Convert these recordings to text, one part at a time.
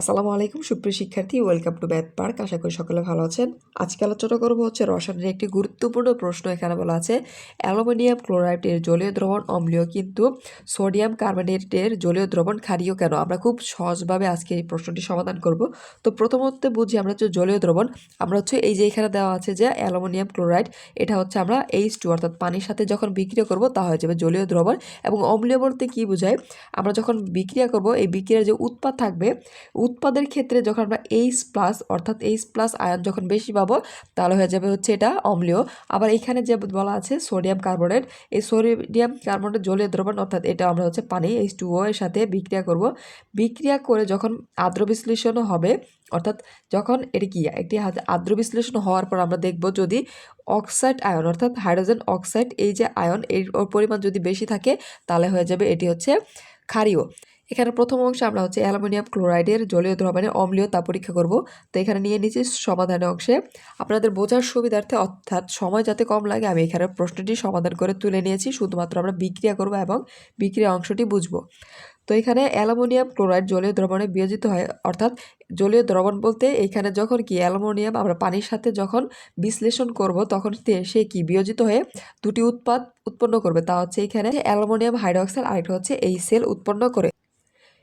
আসসালামু আলাইকুম, সুপ্রিয় শিক্ষার্থী ওয়েলকাম টু ম্যাথ পার্ক আশা করি সকলে ভালো আছেন। আজকে আলোচনা করব হচ্ছে রসায়নের একটি গুরুত্বপূর্ণ প্রশ্ন। এখানে বলা আছে, অ্যালুমিনিয়াম ক্লোরাইডের জলীয় দ্রবণ অম্লীয়, কিন্তু সোডিয়াম কার্বনেটের জলীয় দ্রবণ ক্ষারীয় কেন? আমরা খুব সহজভাবে আজকে এই প্রশ্নটি সমাধান করব। তো প্রথমত বুঝি আমরা হচ্ছে জলীয় দ্রবণ। আমরা হচ্ছে এই যে এখানে দেওয়া আছে যে অ্যালুমিনিয়াম ক্লোরাইড, এটা হচ্ছে আমরা এইচ টু অর্থাৎ পানির সাথে যখন বিক্রিয়া করব, তা হয়ে যাবে জলীয় দ্রবণ। এবং অম্লীয় বলতে কী বোঝায়? আমরা যখন বিক্রিয়া করব, এই বিক্রিয়ার যে উৎপাদ থাকবে উৎপাদের ক্ষেত্রে যখন আমরা এইচ প্লাস অর্থাৎ এইচ প্লাস আয়ন যখন বেশি পাবো, তাহলে হয়ে যাবে হচ্ছে এটা অম্লীয়। আবার এখানে যে বলা আছে সোডিয়াম কার্বনেট এই সোডিয়াম কার্বনেট জলীয় দ্রবণ, অর্থাৎ এটা আমরা হচ্ছে পানি এইচ টু এর সাথে বিক্রিয়া করব। বিক্রিয়া করে যখন আদ্র বিশ্লেষণও হবে, অর্থাৎ যখন এটি কি, একটি আদ্র বিশ্লেষণ হওয়ার পর আমরা দেখব যদি অক্সাইড আয়ন অর্থাৎ হাইড্রোজেন অক্সাইড এই যে আয়ন এর পরিমাণ যদি বেশি থাকে, তাহলে হয়ে যাবে এটি হচ্ছে ক্ষারীয়। এখানে প্রথম অংশে আমরা হচ্ছে অ্যালুমিনিয়াম ক্লোরাইডের জলীয় দ্রবণের অম্লীয়তা পরীক্ষা করব। তো এখানে নিয়ে নিচ্ছি সমাধানের অংশে। আপনাদের বোঝার সুবিধার্থে, অর্থাৎ সময় যাতে কম লাগে, আমি এখানে প্রশ্নটি সমাধান করে তুলে নিয়েছি। শুধুমাত্র আমরা বিক্রিয়া করব এবং বিক্রিয়া অংশটি বুঝব। তো এখানে অ্যালুমিনিয়াম ক্লোরাইড জলীয় দ্রবণে বিয়োজিত হয়, অর্থাৎ জলীয় দ্রবণ বলতে এখানে যখন কি অ্যালুমিনিয়াম আমরা পানির সাথে যখন বিশ্লেষণ করব, তখন সে কি বিয়োজিত হয়ে দুটি উৎপাদ উৎপন্ন করবে। তা হচ্ছে এখানে অ্যালুমিনিয়াম হাইড্রোক্সাইড, আরেকটা হচ্ছে এই সেল উৎপন্ন করে।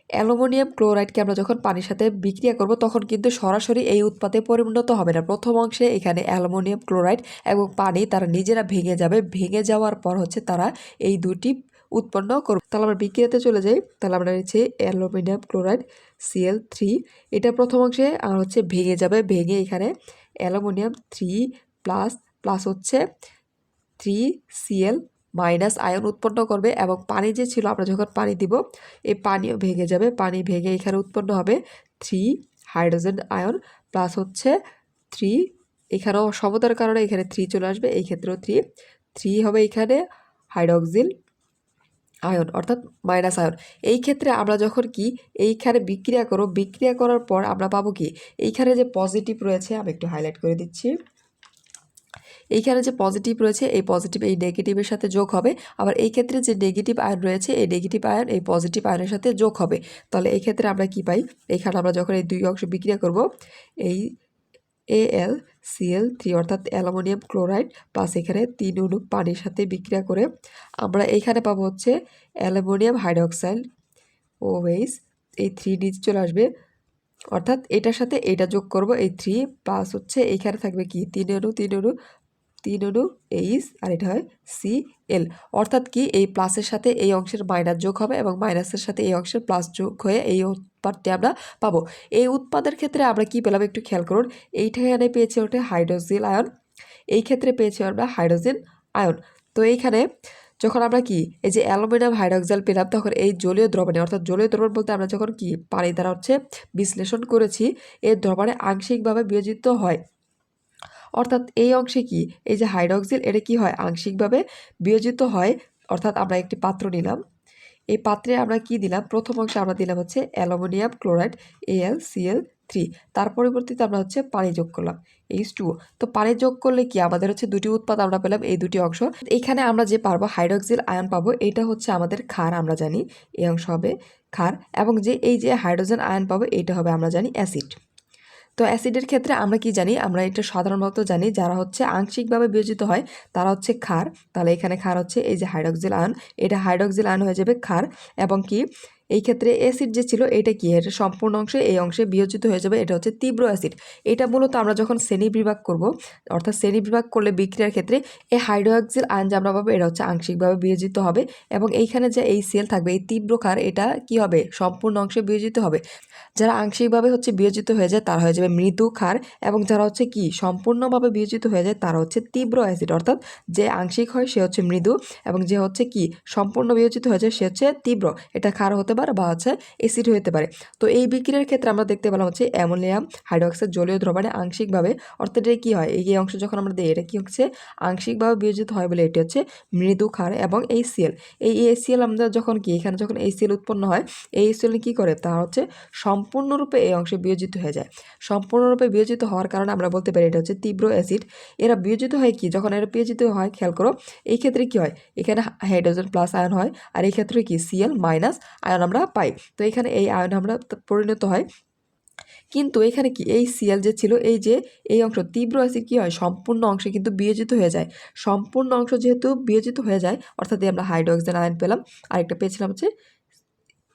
অ্যালুমিনিয়াম ক্লোরাইডকে আমরা যখন পানির সাথে বিক্রিয়া করব, তখন কিন্তু সরাসরি এই উৎপাদে পরিণত হবে না। প্রথম অংশে এখানে অ্যালুমিনিয়াম ক্লোরাইড এবং পানি তারা নিজেরা ভেঙে যাবে। ভেঙে যাওয়ার পর হচ্ছে তারা এই দুটি উৎপন্ন করবে। তাহলে আমরা বিক্রিয়াতে চলে যাই। তাহলে আমরা নিচ্ছি অ্যালুমিনিয়াম ক্লোরাইড সিএল থ্রি এটা প্রথম অংশে আর হচ্ছে ভেঙে যাবে। ভেঙে এখানে অ্যালুমিনিয়াম থ্রি প্লাস প্লাস হচ্ছে থ্রি সিএল মাইনাস আয়ন উৎপন্ন করবে এবং পানি যে ছিল, আমরা যখন পানি দিব, এই পানিও ভেঙে যাবে। পানি ভেঙে এখানে উৎপন্ন হবে থ্রি হাইড্রোজেন আয়ন প্লাস হচ্ছে থ্রি এখানেও সমতার কারণে এখানে থ্রি চলে আসবে, এই ক্ষেত্রেও থ্রি থ্রি হবে এখানে হাইড্রোক্সিল আয়ন অর্থাৎ মাইনাস আয়ন। এই ক্ষেত্রে আমরা যখন কি, এইখানে বিক্রিয়া করো বিক্রিয়া করার পর আমরা পাবো কি, এইখানে যে পজিটিভ রয়েছে, আমি একটু হাইলাইট করে দিচ্ছি। এইখানে যে পজিটিভ রয়েছে, এই পজিটিভ এই নেগেটিভের সাথে যোগ হবে। আবার এই ক্ষেত্রে যে নেগেটিভ আয়ন রয়েছে, এই নেগেটিভ আয়ন এই পজিটিভ আয়নের সাথে যোগ হবে। তাহলে এই ক্ষেত্রে আমরা কি পাই? এখানে আমরা যখন এই দুই অংশ বিক্রিয়া করব, এই এল সিএল থ্রি অর্থাৎ অ্যালুমিনিয়াম ক্লোরাইড প্লাস এখানে তিন অনু পানির সাথে বিক্রিয়া করে, আমরা এইখানে পাবো হচ্ছে অ্যালুমিনিয়াম হাইড্রক্সাইড ওয়েস এই থ্রি নিচে চলে আসবে। অর্থাৎ এটার সাথে এটা যোগ করব, এই থ্রি প্লাস হচ্ছে এইখানে থাকবে কি? তিন অনু তিন অনু তিন অনু এইচ আর এটা হয় সি এল। অর্থাৎ কি এই প্লাসের সাথে এই অংশের মাইনাস যোগ হবে এবং মাইনাসের সাথে এই অংশের প্লাস যোগ হয়ে এই উৎপাদটি আমরা পাবো। এই উৎপাদের ক্ষেত্রে আমরা কি পেলাম একটু খেয়াল করুন। এইখানে পেয়েছি ওটা হাইড্রোজিল আয়ন এই ক্ষেত্রে পেয়েছি আমরা হাইড্রোজেন আয়ন তো এইখানে যখন আমরা কি এই যে অ্যালুমিনিয়াম হাইড্রোক্সাইড পেলাম, তখন এই জলীয় দ্রবণে, অর্থাৎ জলীয় দ্রবণ বলতে আমরা যখন কি পানি দ্বারা হচ্ছে বিশ্লেষণ করেছি এই দ্রবণে আংশিকভাবে বিয়োজিত হয়। অর্থাৎ এই অংশে কি? এই যে হাইড্রক্সিল, এটা কি হয়? আংশিকভাবে বিয়োজিত হয়, অর্থাৎ আমরা একটি পাত্র নিলাম। এই পাত্রে আমরা কি দিলাম? প্রথম অংশে আমরা দিলাম হচ্ছে aluminium chloride Al Cl three তার পরিবর্তিতে আমরা হচ্ছে পানি যোগ করলাম এইচ টু তো পানি যোগ করলে কি? আমাদের হচ্ছে দুটি উৎপাদ আমরা পেলাম এই দুটি অংশ। এখানে আমরা যে পারব, হাইড্রক্সিল আয়ন পাবো এটা হচ্ছে আমাদের ক্ষার আমরা জানি। এই অংশ হবে ক্ষার এবং যে, এই যে হাইড্রোজেন আয়ন পাবো, এইটা হবে আমরা জানি অ্যাসিড। তো অ্যাসিডের ক্ষেত্রে আমরা কি জানি? আমরা এটা সাধারণত জানি যারা হচ্ছে আংশিকভাবে বিয়োজিত হয়, তারা হচ্ছে খার তাহলে এখানে খার হচ্ছে এই যে হাইড্রক্সিল আয়ন এটা হাইড্রক্সিল আয়ন হয়ে যাবে খার এবং কি? এই ক্ষেত্রে অ্যাসিড যে ছিল, এটা কি? এটা সম্পূর্ণ অংশে, এই অংশে বিয়োজিত হয়ে যাবে, এটা হচ্ছে তীব্র অ্যাসিড এটা মূলত আমরা যখন শ্রেণি বিভাগ করব, অর্থাৎ শ্রেণি বিভাগ করলে বিক্রিয়ার ক্ষেত্রে এই হাইড্রোক্সিল আয়ন যে আমরা পাবো, এটা হচ্ছে আংশিকভাবে বিয়োজিত হবে এবং এইখানে যে এই সেল থাকবে, এই তীব্র ক্ষার, এটা কি হবে? সম্পূর্ণ অংশে বিয়োজিত হবে। যারা আংশিকভাবে হচ্ছে বিয়োজিত হয়ে যায়, তারা হয়ে যাবে মৃদু ক্ষার এবং যারা হচ্ছে কি? সম্পূর্ণভাবে বিয়োজিত হয়ে যায়, তারা হচ্ছে তীব্র অ্যাসিড অর্থাৎ যে আংশিক হয়, সে হচ্ছে মৃদু এবং যে হচ্ছে কি? সম্পূর্ণ বিয়োজিত হয়ে যায়, সে হচ্ছে তীব্র। এটা ক্ষার হতে বা হচ্ছে অ্যাসিড হতে পারে। তো এই বিক্রিয়ার ক্ষেত্রে আমরা দেখতে পেলাম হচ্ছে অ্যামোনিয়াম হাইড্রোক্সাইড জলীয় দ্রবণে আংশিকভাবে, অর্থাৎ এটা কী হয়? এই অংশ যখন আমরা দিই, এটা কি হচ্ছে? আংশিকভাবে বিয়োজিত হয় বলে এটি হচ্ছে মৃদু ক্ষার এবং এই সিএল এই এসিএল আমরা যখন কি, এখানে যখন এই সিএল উৎপন্ন হয়, এই সিএল কী করে? তা হচ্ছে সম্পূর্ণরূপে এই অংশে বিয়োজিত হয়ে যায়। সম্পূর্ণরূপে বিয়োজিত হওয়ার কারণে আমরা বলতে পারি এটা হচ্ছে তীব্র অ্যাসিড এরা বিয়োজিত হয় কি? যখন এরা বিয়োজিত হয়, খেয়াল করো, এই ক্ষেত্রে কী হয়? এখানে হাইড্রোজেন প্লাস আয়ন হয়, আর এই ক্ষেত্রে কি? সিএল মাইনাস আয়ন আমরা পাই। তো এখানে এই আয়ন আমরা পরিণত হয়। কিন্তু এখানে কি? এই সিএল যে ছিল, এই যে, এই অংশ তীব্র অ্যাসিড কী হয়? সম্পূর্ণ অংশে কিন্তু বিয়োজিত হয়ে যায়। সম্পূর্ণ অংশ যেহেতু বিয়োজিত হয়ে যায়, অর্থাৎ আমরা হাইড্রোক্সিজেন আয়ন পেলাম। আরেকটা পেয়েছিলাম হচ্ছে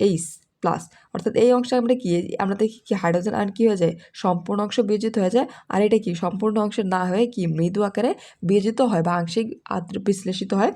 এইচ প্লাস অর্থাৎ এই অংশে আমরা কি, আমরা দেখি কি হাইড্রোজেন আয়ন কী হয়ে যায়? সম্পূর্ণ অংশ বিয়োজিত হয়ে যায়। আর এটা কি? সম্পূর্ণ অংশ না হয়ে কি মৃদু আকারে বিয়োজিত হয় বা আংশিক আদ্র বিশ্লেষিত হয়।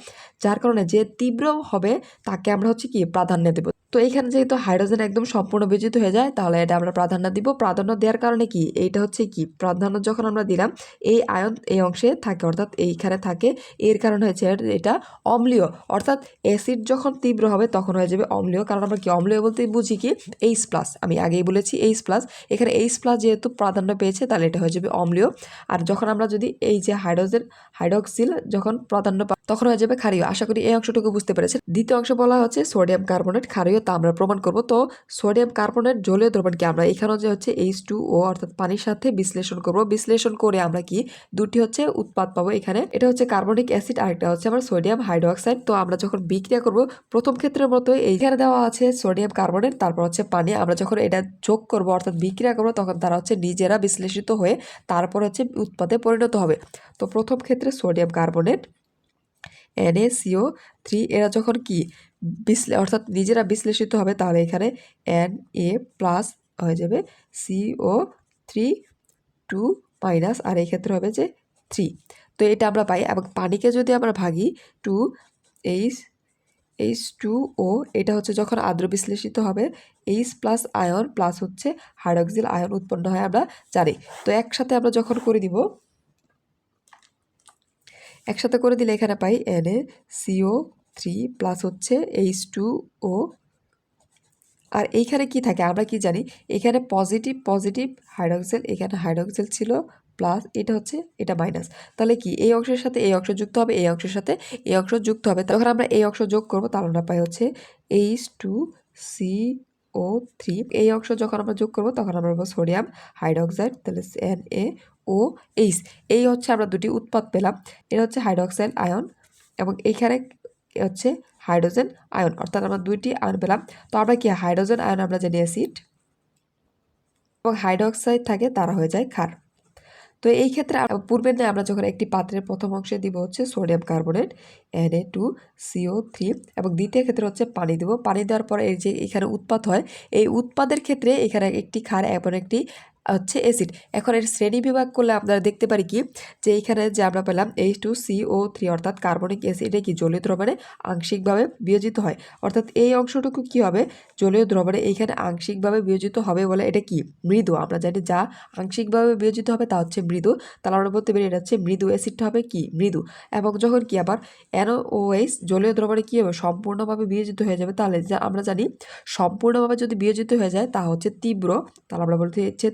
যার কারণে যে তীব্র হবে তাকে আমরা হচ্ছে কি প্রাধান্য দেবো। তো এইখানে যেহেতু হাইড্রোজেন একদম সম্পূর্ণ বিয়োজিত হয়ে যায়, তাহলে এটা আমরা প্রাধান্য দিব। প্রাধান্য দেওয়ার কারণে কি? এইটা হচ্ছে কি? প্রাধান্য যখন আমরা দিলাম, এই আয়ন এই অংশে থাকে, অর্থাৎ এইখানে থাকে। এর কারণে হয়েছে এটা অম্লীয়। অর্থাৎ অ্যাসিড যখন তীব্র হবে, তখন হয়ে যাবে অম্লীয়। কারণ আমরা কি অম্লীয় বলতে বুঝি কি? এইচ প্লাস আমি আগেই বলেছি এইচ প্লাস এখানে এইচ প্লাস যেহেতু প্রাধান্য পেয়েছে, তাহলে এটা হয়ে যাবে অম্লীয়। আর যখন আমরা যদি এই যে হাইড্রোজেন হাইড্রোক্সিল যখন প্রাধান্য তখন হয়ে যাবে ক্ষারীয়। আশা করি এই অংশটুকু বুঝতে পেরেছেন। দ্বিতীয় অংশ বলা হচ্ছে সোডিয়াম কার্বনেট ক্ষারীয়, তা আমরা প্রমাণ করব। তো সোডিয়াম কার্বনেট জলীয় দ্রবণকে আমরা এখানেও যে হচ্ছে এইচ টু ও অর্থাৎ পানির সাথে বিশ্লেষণ করব। বিশ্লেষণ করে আমরা কি দুটি হচ্ছে উৎপাদ পাবো এখানে। এটা হচ্ছে কার্বনিক অ্যাসিড আরেকটা হচ্ছে আমার সোডিয়াম হাইড্রোক্সাইড তো আমরা যখন বিক্রিয়া করব, প্রথম ক্ষেত্রের মতো এইখানে দেওয়া আছে সোডিয়াম কার্বনেট তারপর পানি। আমরা যখন এটা যোগ করব, অর্থাৎ বিক্রিয়া করব, তখন তারা হচ্ছে নিজেরা বিশ্লেষিত হয়ে তারপর হচ্ছে উৎপাদে পরিণত হবে। তো প্রথম ক্ষেত্রে সোডিয়াম কার্বনেট এনএসিও থ্রি এরা যখন কি বিশ্লে, অর্থাৎ নিজেরা বিশ্লেষিত হবে, তাহলে এখানে এন এ প্লাস হয়ে যাবে সিও থ্রি টু মাইনাস আর এই ক্ষেত্রে হবে যে থ্রি তো এটা আমরা পাই এবং পানিকে যদি আমরা ভাগি two H H two O এটা হচ্ছে যখন আদ্র বিশ্লেষিত হবে এইচ প্লাস আয়ন প্লাস হচ্ছে হাইড্রক্সিল আয়ন উৎপন্ন হয় আমরা জানি। তো একসাথে আমরা যখন করে দিব, একসাথে করে দিলে এখানে পাই N A CO three plus হচ্ছে এইচ টু ও আর এইখানে কি থাকে? আমরা কি জানি? এখানে পজিটিভ পজিটিভ হাইড্রোক্সেল এখানে হাইড্রোক্সেল ছিল প্লাস এটা হচ্ছে, এটা মাইনাস। তাহলে কি? এই অংশের সাথে এই অংশ যুক্ত হবে, এই অংশের সাথে এই অংশ যুক্ত হবে। তখন আমরা এই অংশ যোগ করব, তাহলে আমরা পাই হচ্ছে H two C O three এই অংশ যখন আমরা যোগ করব, তখন আমরা পাবো সোডিয়াম হাইড্রোক্সাইড, তাহলে এন এ ও এইচ এই হচ্ছে আমরা দুটি উৎপাদ পেলাম। এটা হচ্ছে হাইড্রোক্সাইড আয়ন এবং এইখানে হচ্ছে হাইড্রোজেন আয়ন। অর্থাৎ আমরা দুইটি আয়ন পেলাম। তো আমরা কি, হাইড্রোজেন আয়ন আমরা জানি অ্যাসিড এবং হাইড্রোক্সাইড থাকে, তারা হয়ে যায় ক্ষার। তো এই ক্ষেত্রে পূর্বের নিয়ে আমরা যখন একটি পাত্রের প্রথম অংশে দিব হচ্ছে sodium carbonate N A two CO three এবং দ্বিতীয় ক্ষেত্রে হচ্ছে পানি দেবো। পানি দেওয়ার পরে এই যে এখানে উৎপাদ হয়, এই উৎপাদের ক্ষেত্রে এখানে একটি ক্ষার এবং একটি হচ্ছে অ্যাসিড এখন এর শ্রেণি বিভাগ করলে আপনারা দেখতে পারি কি, যে এইখানে যে আমরা পেলাম H two C O three অর্থাৎ কার্বনিক অ্যাসিডে কি জলীয় দ্রবণে আংশিকভাবে বিয়োজিত হয়। অর্থাৎ এই অংশটুকু কি হবে? জলীয় দ্রবণে এইখানে আংশিকভাবে বিয়োজিত হবে বলে এটা কি? মৃদু। আমরা জানি যা আংশিকভাবে বিয়োজিত হবে তা হচ্ছে মৃদু। তাহলে আমরা বলতে পারি এটা হচ্ছে মৃদু অ্যাসিডটা হবে কি? মৃদু। এবং যখন কি আবার এনওএইচ জলীয় দ্রবণে কী হবে? সম্পূর্ণভাবে বিয়োজিত হয়ে যাবে। তাহলে যা আমরা জানি, সম্পূর্ণভাবে যদি বিয়োজিত হয়ে যায় তা হচ্ছে তীব্র। তাহলে আমরা বলতে হচ্ছে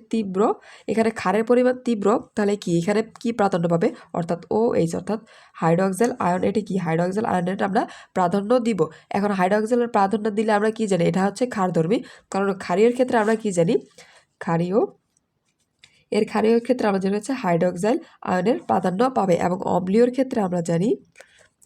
এখানে ক্ষারের পরিমাণ তীব্র, তাহলে কি? এখানে কি প্রাধান্য পাবে? অর্থাৎ ও এইচ অর্থাৎ হাইড্রোক্সেল আয়ন এটি কি? হাইড্রোক্সেল আয়নের আমরা প্রাধান্য দিব। এখন হাইড্রোক্সেলের প্রাধান্য দিলে আমরা কি জানি? এটা হচ্ছে ক্ষারধর্মী। কারণ ক্ষারীয় ক্ষেত্রে আমরা কি জানি? ক্ষারীয়, এর ক্ষারীয় ক্ষেত্রে আমরা জানি হচ্ছে হাইড্রোক্সাইল আয়নের প্রাধান্য পাবে এবং অম্লীয়র ক্ষেত্রে আমরা জানি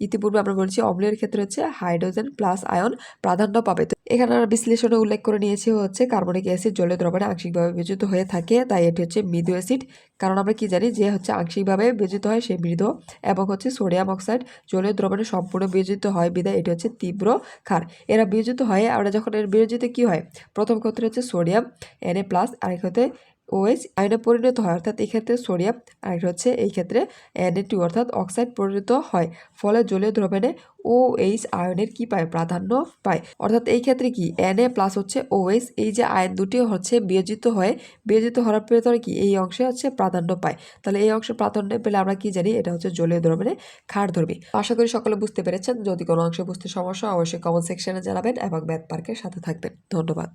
ইতিপূর্বে আমরা বলছি অম্লের ক্ষেত্রে হচ্ছে হাইড্রোজেন প্লাস আয়ন প্রাধান্য পাবে। তো এখানে আমরা বিশ্লেষণে উল্লেখ করে নিয়েছি হচ্ছে কার্বনিক অ্যাসিড জলীয় দ্রবণে আংশিকভাবে বিয়োজিত হয়ে থাকে, তাই এটি হচ্ছে মৃদু অ্যাসিড। কারণ আমরা কি জানি যে হচ্ছে আংশিকভাবে বিয়োজিত হয় সে মৃদু এবং হচ্ছে সোডিয়াম অক্সাইড জলীয় দ্রবণে সম্পূর্ণ বিয়োজিত হয় বিদায় এটি হচ্ছে তীব্র ক্ষার। এরা বিয়োজিত হয়, আমরা যখন এর বিয়োজিত কি হয়? প্রথম ক্ষেত্রে হচ্ছে সোডিয়াম এন এ প্লাস আরেক হতে ওএইচ আয়নে পরিণত হয়, অর্থাৎ এই ক্ষেত্রে সোডিয়াম আর হচ্ছে এই ক্ষেত্রে এনএ টু অর্থাৎ অক্সাইড পরিণত হয়। ফলে জলীয় দ্রবণে ও এইচ আয়নের কি পায়? প্রাধান্য পায়। অর্থাৎ এই ক্ষেত্রে কি? এন এ প্লাস হচ্ছে ও এইচ এই যে আয়ন দুটি হচ্ছে বিয়োজিত হয়ে, বিয়োজিত হওয়ার পরে কি? এই অংশে হচ্ছে প্রাধান্য পায়। তাহলে এই অংশে প্রাধান্য পেলে আমরা কি জানি? এটা হচ্ছে জলীয় দ্রবণে খার ধর্মী। আশা করি সকলে বুঝতে পেরেছেন। যদি কোনো অংশে বুঝতে সমস্যা অবশ্যই কমেন্ট সেকশনে জানাবেন এবং ম্যাথ পার্কের সাথে থাকবেন। ধন্যবাদ।